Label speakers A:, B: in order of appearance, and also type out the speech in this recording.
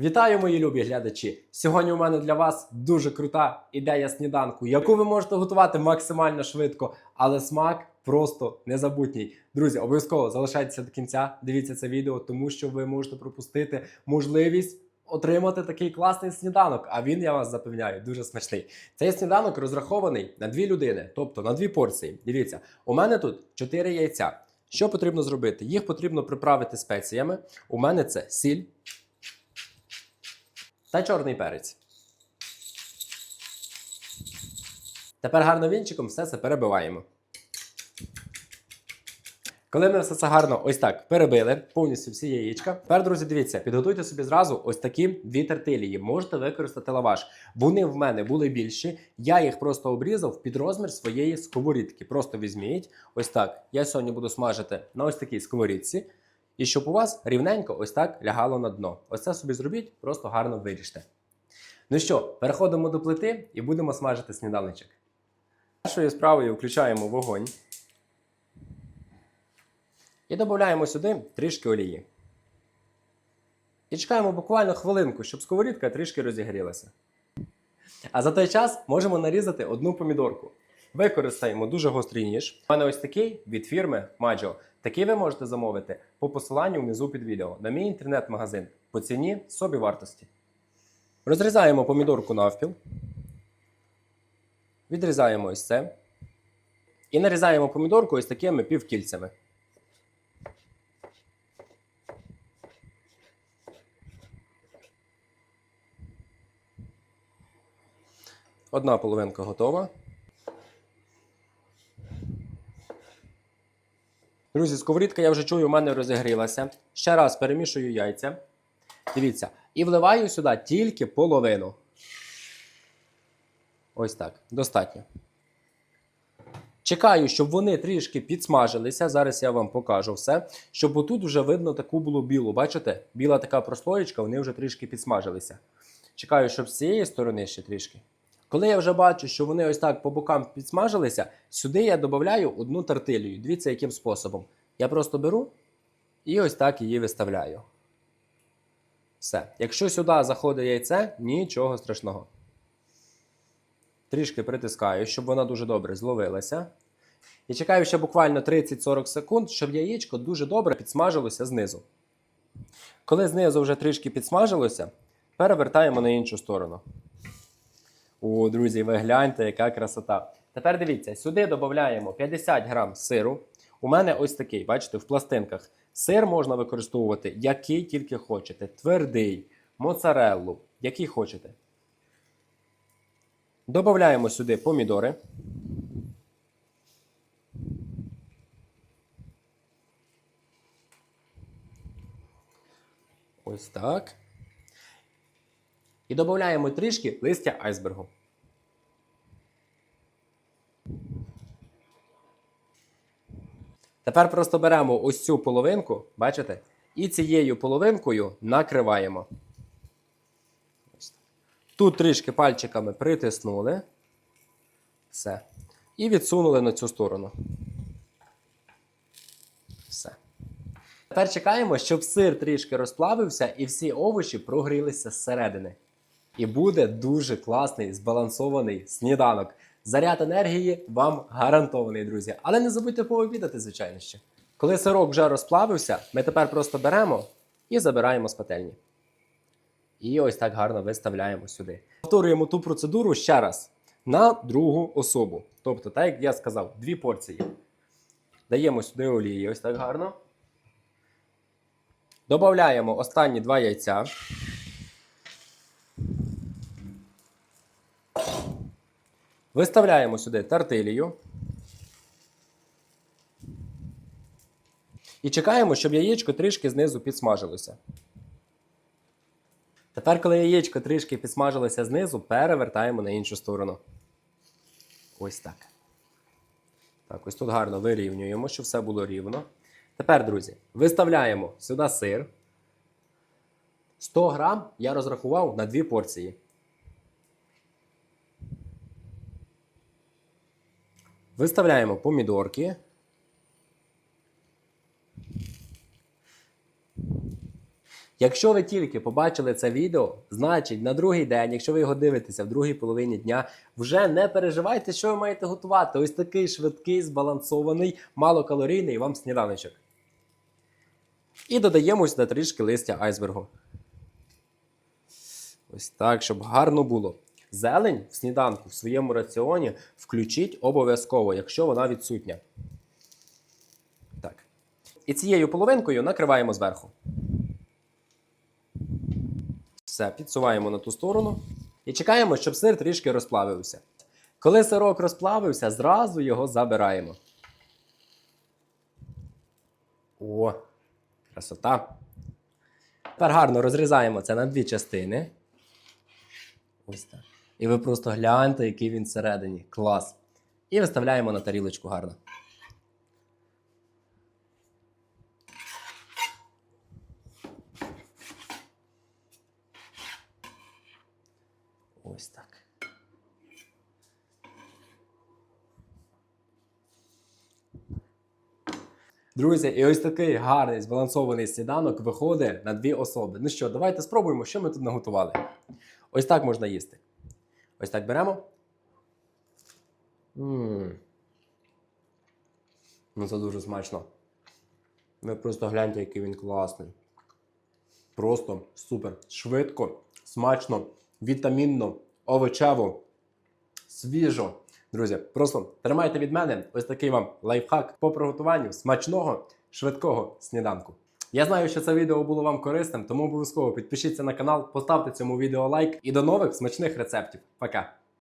A: Вітаю, мої любі глядачі! Сьогодні у мене для вас дуже крута ідея сніданку, яку ви можете готувати максимально швидко, але смак просто незабутній. Друзі, обов'язково залишайтеся до кінця, дивіться це відео, тому що ви можете пропустити можливість отримати такий класний сніданок. А він, я вас запевняю, дуже смачний. Цей сніданок розрахований на дві людини, тобто на дві порції. Дивіться, у мене тут 4 яйця. Що потрібно зробити? Їх потрібно приправити спеціями. У мене це сіль та чорний перець. Тепер гарно вінчиком все це перебиваємо. Коли ми все це гарно ось так перебили, повністю всі яєчка. Тепер, друзі, дивіться, підготуйте собі зразу ось такі дві тертилії. Можете використати лаваш. Вони в мене були більші. Я їх просто обрізав під розмір своєї сковорідки. Просто візьміть. Ось так. Я сьогодні буду смажити на ось такій сковорідці. І щоб у вас рівненько ось так лягало на дно. Ось це собі зробіть, просто гарно виріжте. Ну що, переходимо до плити і будемо смажити сніданочок. Першою справою включаємо вогонь. І додаємо сюди трішки олії. І чекаємо буквально хвилинку, щоб сковорідка трішки розігрілася. А за той час можемо нарізати одну помідорку. Використаємо дуже гострий ніж. У мене ось такий від фірми Maggio. Такий ви можете замовити по посиланню внизу під відео на мій інтернет-магазин по ціні собі вартості. Розрізаємо помідорку навпіл. Відрізаємо ось це. І нарізаємо помідорку ось такими півкільцями. Одна половинка готова. Друзі, сковорідка я вже чую, у мене розігрілася. Ще раз перемішую яйця. Дивіться. І вливаю сюди тільки половину. Ось так. Достатньо. Чекаю, щоб вони трішки підсмажилися. Зараз я вам покажу все. Щоб отут вже видно таку було білу. Бачите? Біла така прослоєчка, вони вже трішки підсмажилися. Чекаю, щоб з цієї сторони ще трішки. Коли я вже бачу, що вони ось так по бокам підсмажилися, сюди я додаю одну тартилію. Дивіться, яким способом. Я просто беру і ось так її виставляю. Все. Якщо сюди заходить яйце, нічого страшного. Трішки притискаю, щоб вона дуже добре зловилася. І чекаю ще буквально 30-40 секунд, щоб яєчко дуже добре підсмажилося знизу. Коли знизу вже трішки підсмажилося, перевертаємо на іншу сторону. О, друзі, ви гляньте, яка красота. Тепер дивіться, сюди додаємо 50 грам сиру. У мене ось такий, бачите, в пластинках. Сир можна використовувати, який тільки хочете. Твердий, моцареллу, який хочете. Додаємо сюди помідори. Ось так. І додаємо трішки листя айсбергу. Тепер просто беремо ось цю половинку, бачите? І цією половинкою накриваємо. Тут трішки пальчиками притиснули. Все. І відсунули на цю сторону. Все. Тепер чекаємо, щоб сир трішки розплавився і всі овочі прогрілися зсередини. І буде дуже класний збалансований сніданок. Заряд енергії вам гарантований, друзі. Але не забудьте пообідати, звичайно ще. Коли сирок вже розплавився, ми тепер просто беремо і забираємо з пательні. І ось так гарно виставляємо сюди. Повторюємо ту процедуру ще раз на другу особу. Тобто, так як я сказав, дві порції. Даємо сюди олії, ось так гарно. Додаємо останні два яйця. Виставляємо сюди тартилію. І чекаємо, щоб яєчко трішки знизу підсмажилося. Тепер, коли яєчко трішки підсмажилося знизу, перевертаємо на іншу сторону. Ось так. Так, ось тут гарно вирівнюємо, щоб все було рівно. Тепер, друзі, виставляємо сюди сир. 100 грам я розрахував на дві порції. Виставляємо помідорки. Якщо ви тільки побачили це відео, значить на другий день, якщо ви його дивитеся в другій половині дня, вже не переживайте, що ви маєте готувати. Ось такий швидкий, збалансований, малокалорійний вам сніданочок. І додаємо сюди трішки листя айсбергу. Ось так, щоб гарно було. Зелень в сніданку в своєму раціоні включіть обов'язково, якщо вона відсутня. Так. І цією половинкою накриваємо зверху. Все, підсуваємо на ту сторону і чекаємо, щоб сир трішки розплавився. Коли сирок розплавився, зразу його забираємо. О, красота. Тепер гарно розрізаємо це на дві частини. Ось так. І ви просто гляньте, який він всередині. Клас. І виставляємо на тарілочку гарно. Ось так. Друзі, і ось такий гарний збалансований сніданок виходить на дві особи. Ну що, давайте спробуємо, що ми тут наготували. Ось так можна їсти. Ось так беремо. Ну, це дуже смачно. Ви просто гляньте, який він класний. Просто супер. Швидко, смачно, вітамінно, овочево, свіжо. Друзі, просто тримайте від мене ось такий вам лайфхак по приготуванню смачного, швидкого сніданку. Я знаю, що це відео було вам корисним, тому обов'язково підпишіться на канал, поставте цьому відео лайк і до нових смачних рецептів. Пока!